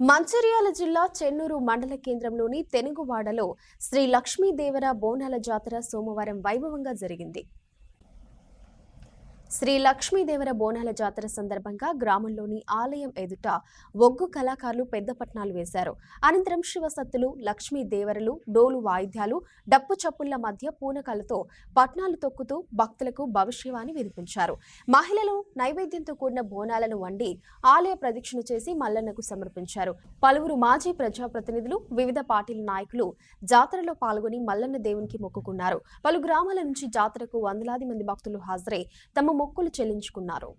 మంచిర్యాల జిల్లా చెన్నూరు మండల కేంద్రంలోని తెనుగువాడలో శ్రీ లక్ష్మీదేవర బోనాల జాతర సోమవారం వైభవంగా జరిగింది. శ్రీ లక్ష్మీదేవర బోనాల జాతర సందర్భంగా గ్రామంలోని ఆలయం ఎదుట ఒగ్గు కళాకారులు పెద్ద పట్నాలు వేశారు. అనంతరం శివసత్తులు లక్ష్మీదేవరలు డోలు వాయిద్యాలు డప్పు చప్పుళ్ళ మధ్య పూనకాలతో పట్నాలు తొక్కుతూ భక్తులకు భవిష్యవాణి వినిపించారు. మహిళలు నైవేద్యంతో కూడిన బోనాలను వండి ఆలయ ప్రదక్షిణ చేసి మల్లన్నకు సమర్పించారు. పలువురు మాజీ ప్రజాప్రతినిధులు వివిధ పార్టీల నాయకులు జాతరలో పాల్గొని మల్లన్న దేవునికి మొక్కుకున్నారు. పలు గ్రామాల నుంచి జాతరకు వందలాది మంది భక్తులు హాజరై తమ మొక్కులు చెల్లించుకున్నారు.